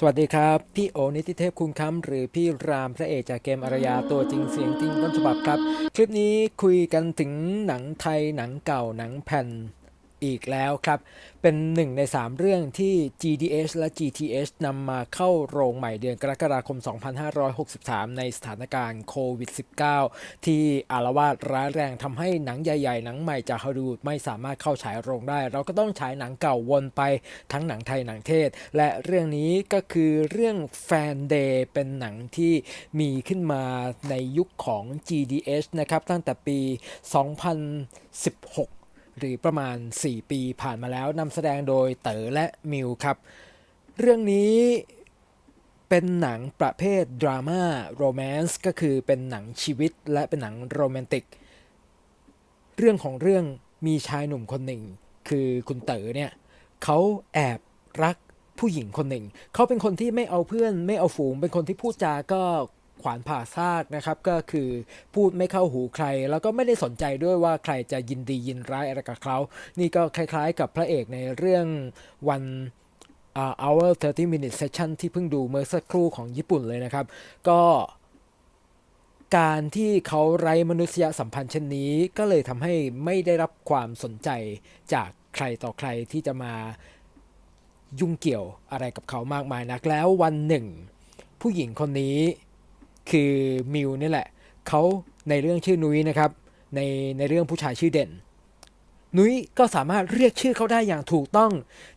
สวัสดีครับ พี่โอนิติเทพคุณค้ำหรือพี่รามพระเอกจากเกมอารยาตัวจริงเสียงจริงต้นฉบับครับ คลิปนี้คุยกันถึงหนังไทยหนังเก่าหนังแผ่น อีกแล้วครับ เป็นหนึ่งใน 3 เรื่องที่ GDH และ GTH นำมาเข้าโรงใหม่เดือนกรกฎาคม 2563 ในสถานการณ์โควิด -19 ที่อารวาสร้ายแรงทำให้หนังใหญ่ ๆ หนังใหม่จากฮอลลีวูดไม่สามารถเข้าฉายโรงได้ เราก็ต้องฉายหนังเก่าวนไปทั้งหนังไทยหนังเทศ และเรื่องนี้ก็คือเรื่องแฟนเดย์เป็นหนังที่มีขึ้นมาในยุคของ GDH นะครับตั้งแต่ปี 2016 หรือประมาณ 4 ปีผ่านมาแล้วนำแสดงโดยเต๋อและมิวครับ เรื่องนี้เป็นหนังประเภทดราม่าโรแมนต์ก็คือเป็นหนังชีวิตและเป็นหนังโรแมนติก เรื่องของเรื่องมีชายหนุ่มคนหนึ่ง คือคุณเต๋อเนี่ยเขาแอบรักผู้หญิงคนหนึ่ง เขาเป็นคนที่ไม่เอาเพื่อนไม่เอาฝูง เป็นคนที่พูดจาก็ ขวานผ่าซากนะครับก็คือพูดไม่เข้าหูใคร แล้วก็ไม่ได้สนใจด้วยว่าใครจะยินดียินร้ายอะไรกับเขา นี่ก็คล้ายๆ กับพระเอกในเรื่องวันอ่า hour 30 minute session ที่เพิ่งดูเมื่อสักครู่ของญี่ปุ่นเลยนะครับ ก็การที่เขาไร้มนุษยสัมพันธ์เช่นนี้ก็เลยทำให้ไม่ได้รับความสนใจจากใครต่อใครที่จะมายุ่งเกี่ยวอะไรกับเขามากมายนักแล้ววันหนึ่ง ผู้หญิงคนนี้ คือมิวนี่แหละ เขาในเรื่องชื่อนุ้ยนะครับ ในในเรื่องผู้ชายชื่อเด่น นุ้ยก็สามารถเรียกชื่อเขาได้อย่างถูกต้อง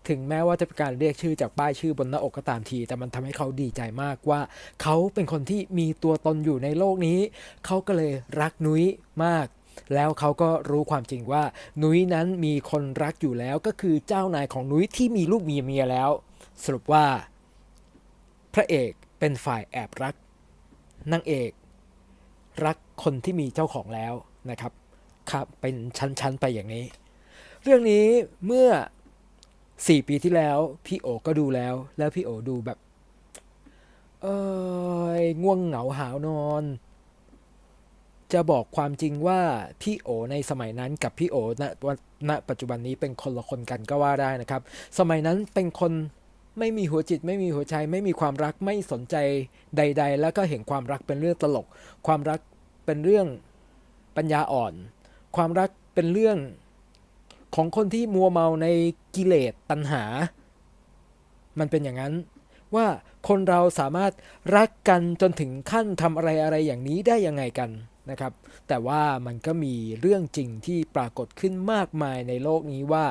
ถึงแม้ว่าจะเป็นการเรียกชื่อจากป้ายชื่อบนหน้าอกก็ตามที แต่มันทำให้เขาดีใจมากว่า เขาเป็นคนที่มีตัวตนอยู่ในโลกนี้ เขาก็เลยรักนุ้ยมากแล้วเขาก็รู้ความจริงว่า นุ้ยนั้นมีคนรักอยู่แล้วก็คือเจ้านายของนุ้ยที่มีลูกมีเมียแล้ว สรุปว่า พระเอกเป็นฝ่ายแอบรัก นางเอก รักคนที่มีเจ้าของแล้วนะครับครับเป็นชั้นๆไปอย่างนี้ เรื่องนี้เมื่อ 4 ปีที่แล้วพี่โอก็ดูแล้ว แล้วพี่โอดูแบบ เอยง่วงเหงาหาวนอน จะบอกความจริงว่าพี่โอในสมัยนั้นกับพี่โอณวันณปัจจุบันนี้เป็นคนละคนกันก็ว่าได้นะครับ สมัยนั้นเป็นคน ไม่มีหัวจิตไม่มีหัวใจ ไม่มีความรักไม่สนใจใด ๆ แล้วก็เห็นความรักเป็นเรื่องตลก ความรักเป็นเรื่องปัญญาอ่อน ความรักเป็นเรื่องของคนที่มัวเมาในกิเลสตัณหา มันเป็นอย่างนั้น ว่าคนเราสามารถรักกันจนถึงขั้นทำอะไรอะไรอย่างนี้ได้ยังไงกัน นะครับ แต่ว่ามันก็มีเรื่องจริงที่ปรากฏขึ้นมากมายในโลกนี้ว่า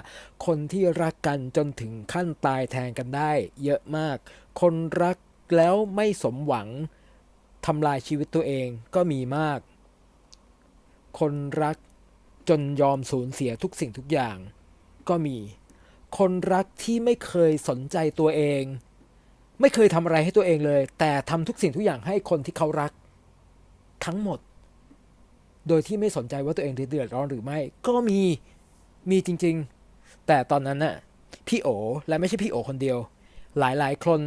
คนที่รักกันจนถึงขั้นตายแทนกันได้เยอะมาก คนรักแล้วไม่สมหวังทำลายชีวิตตัวเองก็มีมาก คนรักจนยอมสูญเสียทุกสิ่งทุกอย่าง ก็มี คนรักที่ไม่เคยสนใจตัวเอง ไม่เคยทำอะไรให้ตัวเองเลย แต่ทำทุกสิ่งทุกอย่างให้คนที่เขารัก ทั้งหมด โดยที่ไม่สนใจว่าตัวเองเดือดร้อนหรือไม่ ก็มีมีจริง ๆ แต่ตอนนั้นน่ะพี่โอและไม่ใช่พี่โอคนเดียว หลายๆ คน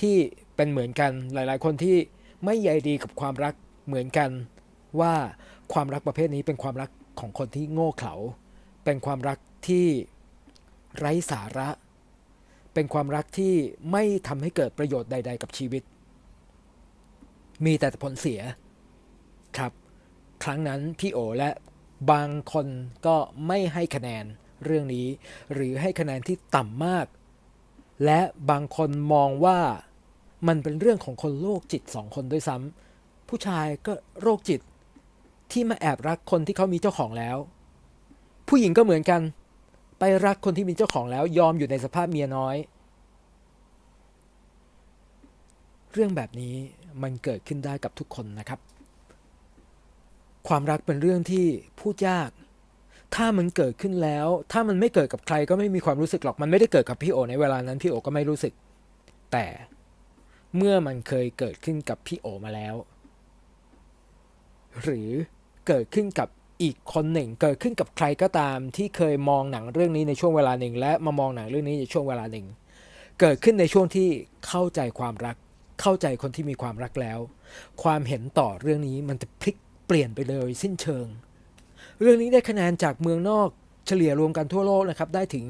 ที่เป็นเหมือนกันหลาย ๆ คนที่ไม่ใยดีกับความรักเหมือนกัน ว่าความรักประเภทนี้เป็นความรักของคนที่โง่เขลาเป็นความรักที่ไร้สาระ เป็นความรักที่ไม่ทำให้เกิดประโยชน์ใด ๆ กับชีวิต มีแต่ผลเสียครับ ครั้งนั้นพี่โอและบางคนก็ไม่ให้คะแนนเรื่องนี้ หรือให้คะแนนที่ต่ำมาก และบางคนมองว่ามันเป็นเรื่องของคนโรคจิตสองคนด้วยซ้ำผู้ชายก็โรคจิตที่มาแอบรักคนที่เขามีเจ้าของแล้ว ผู้หญิงก็เหมือนกัน ไปรักคนที่มีเจ้าของแล้วยอมอยู่ในสภาพเมียน้อย เรื่องแบบนี้มันเกิดขึ้นได้กับทุกคนนะครับ ความรักเป็นเรื่องที่พูดยาก ถ้ามันเกิดขึ้นแล้ว ถ้ามันไม่เกิดกับใครก็ไม่มีความรู้สึกหรอก มันไม่ได้เกิดกับพี่โอ ในเวลานั้นพี่โอก็ไม่รู้สึก แต่เมื่อมันเคยเกิดขึ้นกับพี่โอมาแล้ว หรือเกิดขึ้นกับอีกคนหนึ่ง เกิดขึ้นกับใครก็ตาม ที่เคยมองหนังเรื่องนี้ในช่วงเวลาหนึ่ง และมามองหนังเรื่องนี้ในช่วงเวลาหนึ่ง เกิดขึ้นในช่วงที่เข้าใจความรัก เข้าใจคนที่มีความรักแล้ว ความเห็นต่อเรื่องนี้มันจะพลิก ปลี่ยนไปเลยสิ้นเชิง เรื่องนี้ได้คะแนนจากเมืองนอกเฉลี่ยรวมกันทั่วโลกนะครับ ได้ถึง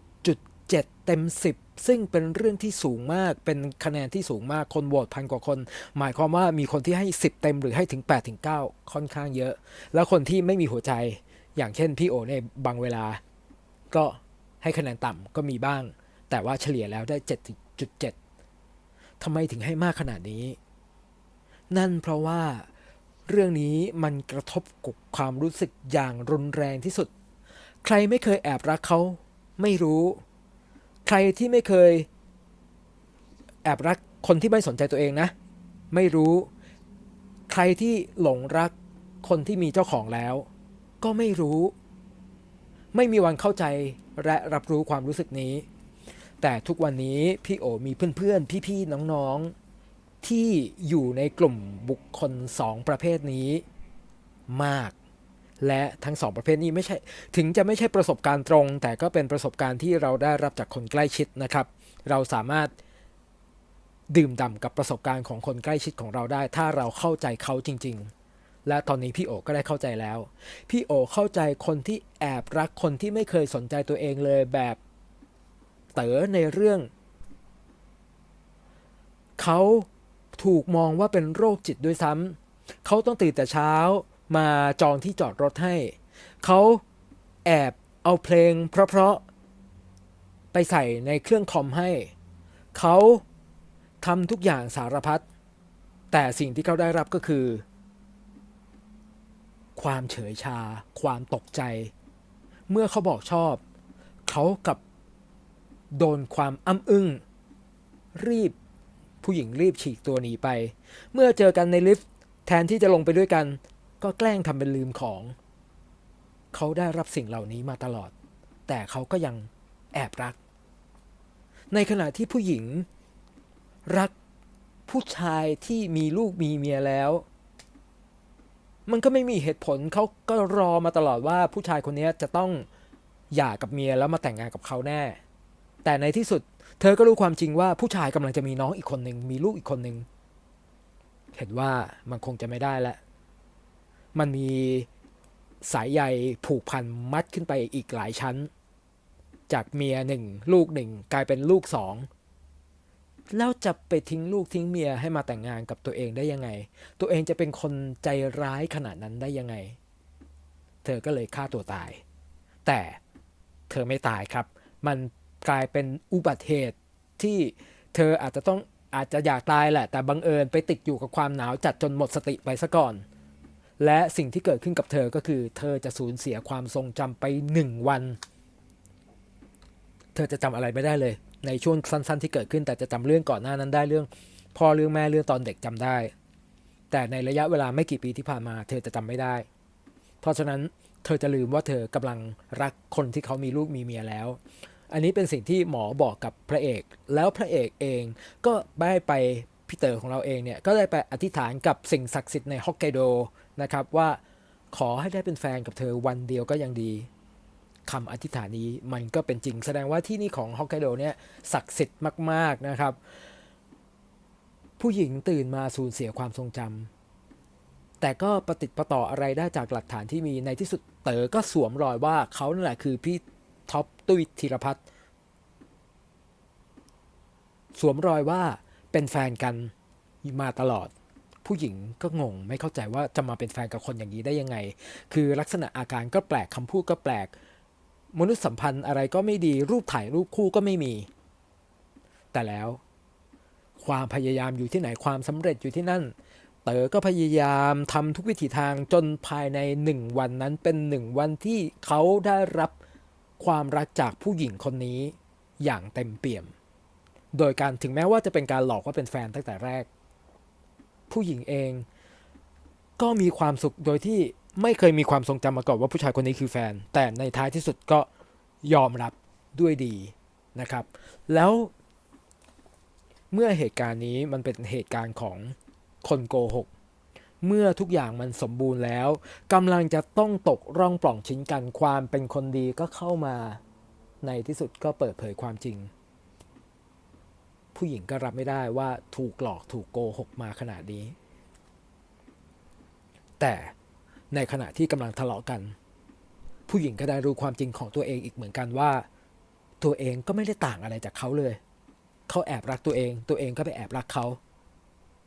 7.7 เต็ม 10 ซึ่งเป็นเรื่องที่สูงมาก เป็นคะแนนที่สูงมาก คนโหวตพันกว่าคน หมายความว่ามีคนที่ให้ 10 เต็มหรือให้ถึง 8 ถึง 9 ค่อนข้างเยอะ แล้วคนที่ไม่มีหัวใจ อย่างเช่นพี่โอในบางเวลา ก็ให้คะแนนต่ำก็มีบ้าง แต่ว่าเฉลี่ยแล้วได้ 7.7ทำไมถึงให้มากขนาดนี้ นั่นเพราะว่า เรื่องนี้มันกระทบกับความรู้สึกอย่างรุนแรงที่สุด ใครไม่เคยแอบรักเขา ไม่รู้ ใครที่ไม่เคย แอบรักคนที่ไม่สนใจตัวเองนะ ไม่รู้ ใครที่หลงรักคนที่มีเจ้าของแล้ว ก็ไม่รู้ ไม่มีวันเข้าใจและรับรู้ความรู้สึกนี้ แต่ทุกวันนี้พี่โอมีเพื่อนๆ พี่ๆ น้องๆ ที่อยู่ในกลุ่มบุคคลสองประเภทนี้มาก และทั้งสองประเภทนี้ไม่ใช่ ถึงจะไม่ใช่ประสบการณ์ตรง แต่ก็เป็นประสบการณ์ที่เราได้รับจากคนใกล้ชิดนะครับ เราสามารถดื่มด่ำกับประสบการณ์ของคนใกล้ชิดของเราได้ ถ้าเราเข้าใจเขาจริง ๆ และตอนนี้พี่โอก็ได้เข้าใจแล้ว พี่โอเข้าใจคนที่แอบรักคนที่ไม่เคยสนใจตัวเองเลยแบบเต๋อในเรื่อง เขา ถูกมองว่าเป็นโรคจิตด้วยซ้ำเขาต้องตื่นแต่เช้ามาจองที่จอดรถให้ เขาแอบเอาเพลงเพราะๆไปใส่ในเครื่องคอมให้ เขาทำทุกอย่างสารพัด แต่สิ่งที่เขาได้รับก็คือ ความเฉยชา ความตกใจ เมื่อเขาบอกชอบ เขากลับโดนความอ้ำอึ้ง รีบ ผู้หญิงรีบฉีกตัวหนีไป เมื่อเจอกันในลิฟต์แทนที่จะลงไปด้วยกัน ก็แกล้งทำเป็นลืมของ เขาได้รับสิ่งเหล่านี้มาตลอด แต่เขาก็ยังแอบรัก ในขณะที่ผู้หญิง รักผู้ชายที่มีลูกมีเมียแล้ว มันก็ไม่มีเหตุผลเขาก็รอมาตลอดว่าผู้ชายคนนี้จะต้องหย่ากับเมียแล้วมาแต่งงานกับเขาแน่ แต่ในที่สุด เธอก็รู้ความจริงว่าผู้ชายกำลังจะมีน้องอีกคนหนึ่งมีลูกอีกคนหนึ่งเห็นว่ามันคงจะไม่ได้แล้วมันมีสายใยผูกพันมัดขึ้นไปอีกหลายชั้น จากเมียหนึ่งลูกหนึ่งกลายเป็นลูกสองแล้วจะไปทิ้งลูกทิ้งเมียให้มาแต่งงานกับตัวเองได้ยังไง ตัวเองจะเป็นคนใจร้ายขนาดนั้นได้ยังไง เธอก็เลยฆ่าตัวตาย แต่เธอไม่ตายครับ มัน กลายเป็นอุบัติเหตุที่เธออาจจะต้องอาจจะอยากตายแหละ แต่บังเอิญไปติดอยู่กับความหนาวจัดจนหมดสติไปซะก่อน และสิ่งที่เกิดขึ้นกับเธอก็คือ เธอจะสูญเสียความทรงจำไปหนึ่งวัน เธอจะจำอะไรไม่ได้เลย ในช่วงสั้น ๆ ที่เกิดขึ้น แต่จะจำเรื่องก่อนหน้านั้นได้เรื่อง พ่อเรื่องแม่เรื่องตอนเด็กจำได้ แต่ในระยะเวลาไม่กี่ปีที่ผ่านมา เธอจะจำไม่ได้ เพราะฉะนั้นเธอจะลืมว่าเธอกำลังรักคนที่เขามีลูกมีเมียแล้ว อันนี้เป็นสิ่งที่หมอบอกกับพระเอก แล้วพระเอกเองก็ได้ไปพี่เต๋อของเราเองเนี่ยก็ได้ไปอธิษฐานกับสิ่งศักดิ์สิทธิ์ในฮอกไกโดนะครับว่าขอให้ได้เป็นแฟนกับเธอวันเดียวก็ยังดีคำอธิษฐานนี้มันก็เป็นจริง แสดงว่าที่นี่ของฮอกไกโดเนี่ยศักดิ์สิทธิ์มาก ๆนะครับ ผู้หญิงตื่นมาสูญเสียความทรงจำแต่ก็ประติดประต่ออะไรได้จากหลักฐานที่มีในที่สุดเต๋อก็สวมรอยว่าเขานั่นแหละคือพี่ ท็อปตุ้ยธีรพัฒน์สวมรอยว่าเป็นแฟนกันมาตลอด ผู้หญิงก็งงไม่เข้าใจว่าจะมาเป็นแฟนกับคนอย่างนี้ได้ยังไง คือลักษณะอาการก็แปลกคำพูดก็แปลก มนุษยสัมพันธ์อะไรก็ไม่ดีรูปถ่ายรูปคู่ก็ไม่มี แต่แล้ว ความพยายามอยู่ที่ไหนความสำเร็จอยู่ที่นั่น เต๋อก็พยายามทำทุกวิถีทางจนภายในหนึ่งวันนั้นเป็นหนึ่งวันที่เขาได้รับ ความรักจากผู้หญิงคนนี้อย่างเต็มเปี่ยม โดยการถึงแม้ว่าจะเป็นการหลอกว่าเป็นแฟนตั้งแต่แรก ผู้หญิงเองก็มีความสุขโดยที่ไม่เคยมีความทรงจำมาก่อนว่าผู้ชายคนนี้คือแฟน แต่ในท้ายที่สุดก็ยอมรับด้วยดีนะครับ แล้วเมื่อเหตุการณ์นี้มันเป็นเหตุการณ์ของคนโกหก เมื่อทุกอย่างมันสมบูรณ์แล้วกำลังจะต้องตกร่องปล่องชิ้นกันความเป็นคนดีก็เข้ามาในที่สุดก็เปิดเผยความจริง ผู้หญิงก็รับไม่ได้ว่าถูกหลอกถูกโกหกมาขนาดนี้ แต่ในขณะที่กำลังทะเลาะกัน ผู้หญิงก็ได้รู้ความจริงของตัวเองอีกเหมือนกันว่า ตัวเองก็ไม่ได้ต่างอะไรจากเขาเลย เขาแอบรักตัวเอง ตัวเองก็ไปแอบรักเขา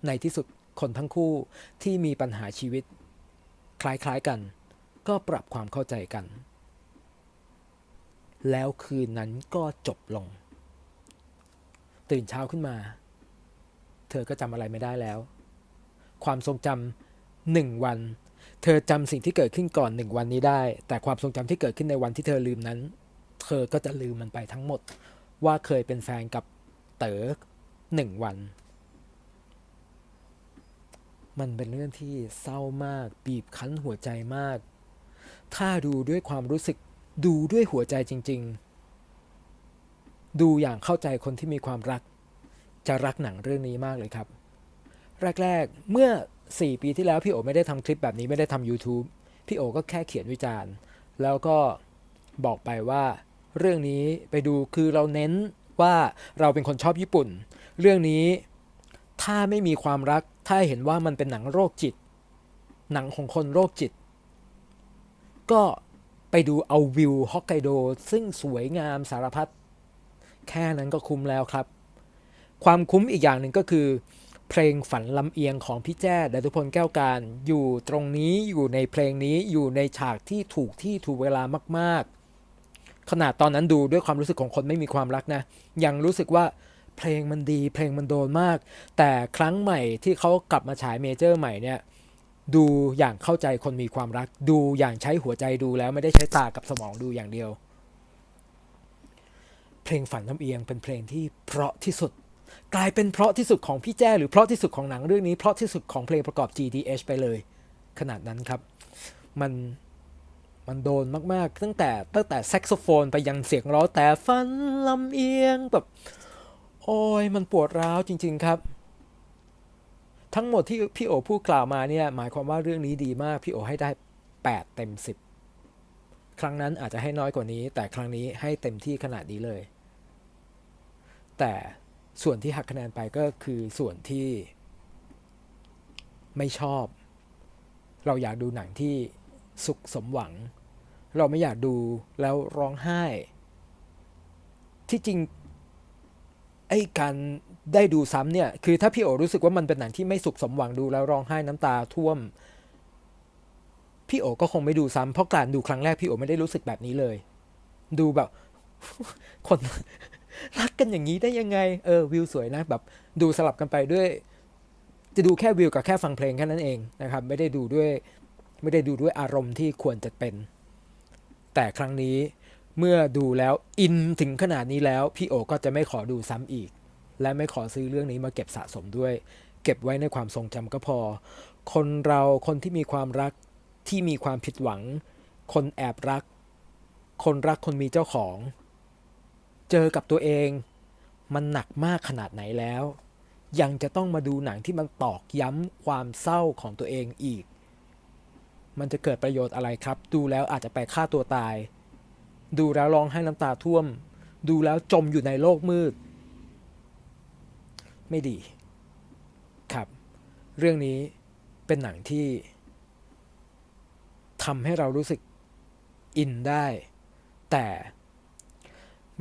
ในที่สุด คนทั้งคู่ที่มีปัญหาชีวิต คล้ายๆกัน ก็ปรับความเข้าใจกัน แล้วคืนนั้นก็จบลง ตื่นเช้าขึ้นมา เธอก็จำอะไรไม่ได้แล้ว ความทรงจำหนึ่งวัน เธอจำสิ่งที่เกิดขึ้นก่อนหนึ่งวันนี้ได้ แต่ความทรงจำที่เกิดขึ้นในวันที่เธอลืมนั้น เธอก็จะลืมมันไปทั้งหมด ว่าเคยเป็นแฟนกับเต๋อหนึ่งวัน มันเป็นเรื่องที่เศร้ามาก บีบคั้นหัวใจมาก ถ้าดูด้วยความรู้สึกดูด้วยหัวใจจริง ๆ ดูอย่างเข้าใจคนที่มีความรัก จะรักหนังเรื่องนี้มากเลยครับ แรกๆ เมื่อ 4 ปีที่แล้วพี่โอไม่ได้ทำคลิปแบบนี้ไม่ได้ทำ YouTube พี่โอก็แค่เขียนวิจารณ์ แล้วก็บอกไปว่าเรื่องนี้ไปดูคือเราเน้นว่าเราเป็นคนชอบญี่ปุ่น เรื่องนี้ถ้าไม่มีความรัก ถ้าเห็นว่ามันเป็นหนังโรคจิต หนังของคนโรคจิต ก็ไปดูเอาวิวฮอกไกโดซึ่งสวยงามสารพัดแค่นั้นก็คุ้มแล้วครับ ความคุ้มอีกอย่างหนึ่งก็คือ เพลงฝันลำเอียงของพี่แจ้ดตุพลแก้วการ อยู่ตรงนี้อยู่ในเพลงนี้อยู่ในฉากที่ถูกที่ถูกเวลามาก ๆ ขนาดตอนนั้นดูด้วยความรู้สึกของคนไม่มีความรักนะ ยังรู้สึกว่า เพลงมันดี เพลงมันโดนมาก แต่ครั้งใหม่ที่เขากลับมาฉายเมเจอร์ใหม่เนี่ยดูอย่างเข้าใจคนมีความรัก ดูอย่างใช้หัวใจดูแล้วไม่ได้ใช้ตากับสมองดูอย่างเดียว เพลงฝันน้ำเอียงเป็นเพลงที่เพราะที่สุด กลายเป็นเพราะที่สุดของพี่แจ้หรือเพราะที่สุดของหนังเรื่องนี้เพราะที่สุดของเพลงประกอบ GDH ไปเลย ขนาดนั้นครับ มันมันโดนมาก ๆ ตั้งแต่ตั้งแต่แซกโซโฟนไปยังเสียงร้องแต่ฝันลำเอียงแบบ โอ้ยมันปวดร้าวจริง ๆ ครับ ทั้งหมดที่พี่โอพูดกล่าวมาเนี่ยหมายความว่าเรื่องนี้ดีมากพี่โอให้ได้ 8 เต็ม 10 ครั้งนั้นอาจจะให้น้อยกว่านี้ แต่ครั้งนี้ให้เต็มที่ขนาดนี้เลย แต่ส่วนที่หักคะแนนไปก็คือส่วนที่ไม่ชอบ เราอยากดูหนังที่สุขสมหวัง เราไม่อยากดูแล้วร้องไห้ ที่จริง อ้การได้ดูซ้ำเนี่ย คือถ้าพี่โอรู้สึกว่ามันเป็นหนังที่ไม่สุขสมหวังดูแล้วร้องไห้น้ำตาท่วม พี่โอก็คงไม่ดูซ้ำเพราะการดูครั้งแรกพี่โอไม่ได้รู้สึกแบบนี้เลย ดูแบบ คนรักกันอย่างนี้ได้ยังไง เออวิวสวยนะแบบ ดูสลับกันไปด้วย จะดูแค่วิวกับแค่ฟังเพลงแค่นั้นเองนะครับ ไม่ได้ดูด้วย ไม่ได้ดูด้วยอารมณ์ที่ควรจะเป็น แต่ครั้งนี้ เมื่อดูแล้วอินถึงขนาดนี้แล้ว พี่โอก็จะไม่ขอดูซ้ำอีก และไม่ขอซื้อเรื่องนี้มาเก็บสะสมด้วย เก็บไว้ในความทรงจำก็พอ คนเราคนที่มีความรักที่มีความผิดหวัง คนแอบรัก คนรักคนมีเจ้าของ เจอกับตัวเอง มันหนักมากขนาดไหนแล้ว ยังจะต้องมาดูหนังที่มันตอกย้ำความเศร้าของตัวเองอีก มันจะเกิดประโยชน์อะไรครับ ดูแล้วอาจจะไปฆ่าตัวตาย ดูแล้วร้องไห้น้ำตาท่วม ดูแล้วจมอยู่ในโลกมืด ไม่ดี ครับ เรื่องนี้เป็นหนังที่ทำให้เรารู้สึกอินได้ แต่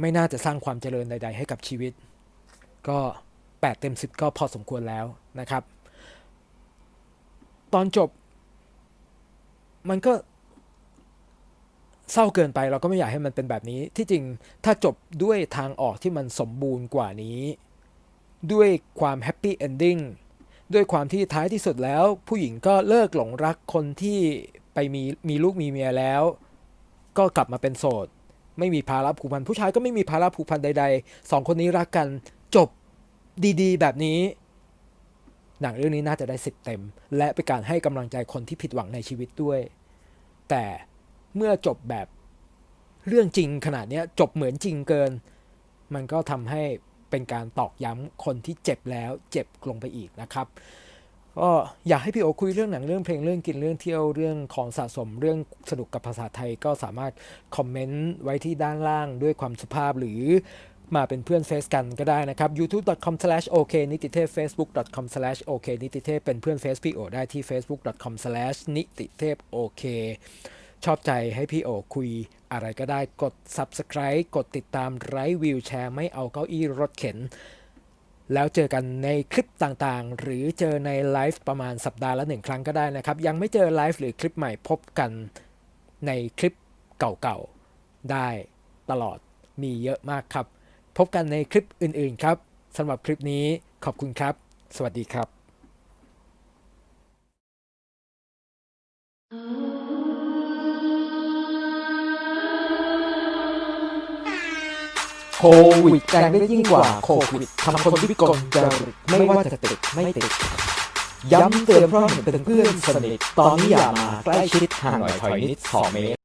ไม่น่าจะสร้างความเจริญใด ๆ ให้กับชีวิต ก็ 8 เต็ม 10 ก็พอสมควรแล้วนะครับ ตอนจบ มันก็ เศร้าเกินไปเราก็ไม่อยากให้มันเป็นแบบนี้ ที่จริงถ้าจบด้วยทางออกที่มันสมบูรณ์กว่านี้ ด้วยความแฮปปี้เอนดิ้งด้วยความที่ท้ายที่สุดแล้ว ผู้หญิงก็เลิกหลงรักคนที่ไปมีมีลูกมีเมียแล้ว ก็กลับมาเป็นโสด ไม่มีภาระผูกพัน ผู้ชายก็ไม่มีภาระผูกพันใดๆสองคนนี้รักกันจบดีๆ แบบนี้ หนังเรื่องนี้น่าจะได้สิบเต็ม และเป็นการให้กำลังใจคนที่ผิดหวังในชีวิตด้วย แต่ เมื่อจบแบบเรื่องจริงขนาดนี้จบเหมือนจริงเกิน มันก็ทำให้เป็นการตอกย้ำคนที่เจ็บแล้วเจ็บลงไปอีกนะครับก็อยากให้พี่โอคุยเรื่องหนังเรื่องเพลงเรื่องกินเรื่องเที่ยวเรื่องของสะสมเรื่องสนุกกับภาษาไทยก็สามารถคอมเมนต์ไว้ที่ด้านล่างด้วยความสุภาพหรือมาเป็นเพื่อนเฟซกันก็ได้นะครับ youtube.com/ok นิติเทพ facebook.com/ok นิติเทพเป็นเพื่อนเฟซพี่โอได้ที่ facebook.com/nititeok ชอบใจให้พี่โอคุยอะไรก็ได้กด subscribe กดติดตามไร้วิวแชร์ไม่เอาเก้าอี้รถเข็น แล้วเจอกันในคลิปต่างๆ หรือเจอในไลฟ์ประมาณสัปดาห์ละหนึ่งครั้งก็ได้นะครับ ยังไม่เจอไลฟ์หรือคลิปใหม่พบกันในคลิปเก่าๆ ได้ตลอดมีเยอะมากครับ พบกันในคลิปอื่นๆครับสำหรับคลิปนี้ขอบคุณครับ สวัสดีครับ โควิดแรงได้ยิ่งกว่าโควิดทำคนที่วิกลจริตไม่ว่าจะติดไม่ติด ย้ำเตือนเพราะเห็นเป็นเพื่อนสนิท ตอนนี้อย่ามาใกล้ชิดห่างหน่อยถอยนิดสองเมตร